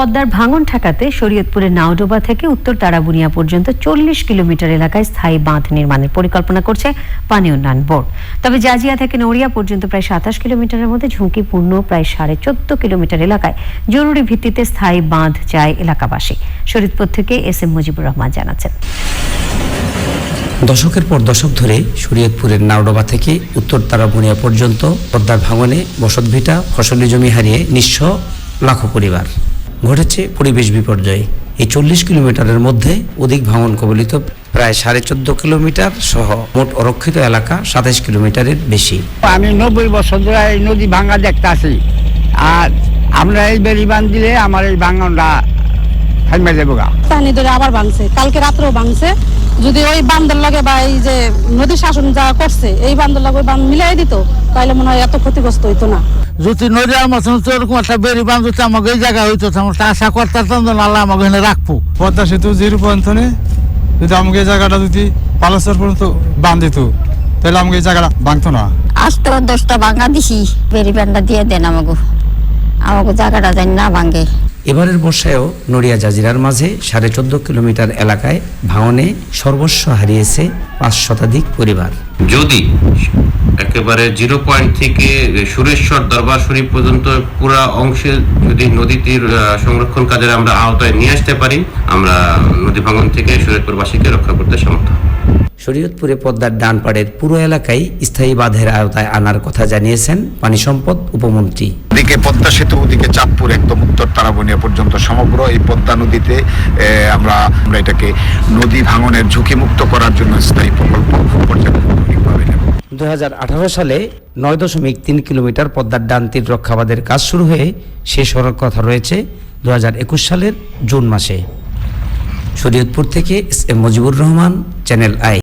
পদ্মার ভাঙন ঠেকাতে শরীয়তপুরের নাওডোবা থেকে উত্তর তারাবুনিয়া পর্যন্ত চল্লিশ কিলোমিটার এলাকায় স্থায়ী বাঁধ নির্মাণের পরিকল্পনা করছে পানি উন্নয়ন বোর্ড। তবে জাজিয়া থেকে নড়িয়া পর্যন্ত প্রায় সাতাশ কিলোমিটারের মধ্যে ঝুঁকিপূর্ণ প্রায় সাড়ে চোদ্দ কিলোমিটার এলাকায় জরুরি ভিত্তিতে স্থায়ী বাঁধ চায় এলাকাবাসী। শরীয়তপুর থেকে এস এম মুজিবুর রহমান জানাচ্ছেন। দশকের পর দশক ধরে শরীয়তপুরের নাওডোবা থেকে উত্তর তারাবুনিয়া পর্যন্ত পদ্মার ভাঙনে বসতভিটা, ফসলি জমি হারিয়ে নিঃস্ব লাখো পরিবার। ঘটেছে পরিবেশ বিপর্যয়। এই চল্লিশ কিলোমিটারের মধ্যে অধিক ভাঙন কবলিত প্রায় সাড়ে চোদ্দ কিলোমিটার সহ মোট অরক্ষিত এলাকা সাতাইশ কিলোমিটারের বেশি। আমি নব্বই বছর ধরে এই নদী ভাঙা দেখতে আছি আর আমরা এই বেরি দিলে আমার এই ভাঙনটা থামে দেবো পানি ধরে আবার ভাঙছে। কালকে রাত্রেও ভাঙছে। যদি ওই বান্দর লাগে বা এই যে নদী শাসন যা করছে এই বান্ধের লাগে ওই বান্ধ মিলাই দিত তাহলে মনে হয় এত ক্ষতিগ্রস্ত হইতো না। যদি নদী আমার সঙ্গে এরকম একটা বেরি বাঁধতে আমাকে এই জায়গা হইতো আমরা তো আশা করতাম যে আল্লাহ আমাকে এখানে রাখব। পদ্মা সেতু জিরো পয়েন্টনে যদি আমাকে এই জায়গাটা যদি পালাসর পর্যন্ত বান্ধিত তাহলে আমাকে এই জায়গাটা ভাঙতো না। আজ তো দশটা ভাঙা দিছি বেরি ব্যান্ডা দিয়ে দেন আমাকে আমাকে জায়গাটা জানি না ভাঙে। এবারের বর্ষায়ও নড়িয়া জাজিরার মাঝে সাড়ে চোদ্দ কিলোমিটার এলাকায় ভাঙনে সর্বস্ব হারিয়েছে পাঁচ শতাধিক পরিবার যদি একেবারে জিরো পয়েন্ট থেকে সুরেশ্বর দরবার শরীফ পর্যন্ত পুরা অংশে যদি নদীটির সংরক্ষণ কাজের আমরা আওতায় নিয়ে আসতে পারি আমরা নদী ভাঙন থেকে শরীয়তপুরবাসীকে রক্ষা করতে সমর্থ। শরীয়তপুরে পদ্মার ডান পাড়ের পুরো এলাকায় স্থায়ী বাঁধের আওতায় আনার কথা জানিয়েছেন পানি সম্পদ উপমন্ত্রী এদিকে পদ্মা সেতু, ওদিকে চাঁদপুর, একদম উত্তর তারাবনিয়া পর্যন্ত সমগ্র এই পদ্মা নদীতে আমরা আমরা এটাকে নদী ভাঙনের ঝুঁকিমুক্ত করার জন্য স্থায়ী প্রকল্প পর্যায়ক্রমিকভাবে দু সালে নয় দশমিক তিন কিলোমিটার পদ্মার ডান তীর রক্ষাবাদের কাজ শুরু হয়ে শেষ হওয়ার কথা রয়েছে দুই হাজার একুশ সালের জুন মাসে। শরীয়তপুর থেকে S M Mujibur Rahman, channel I.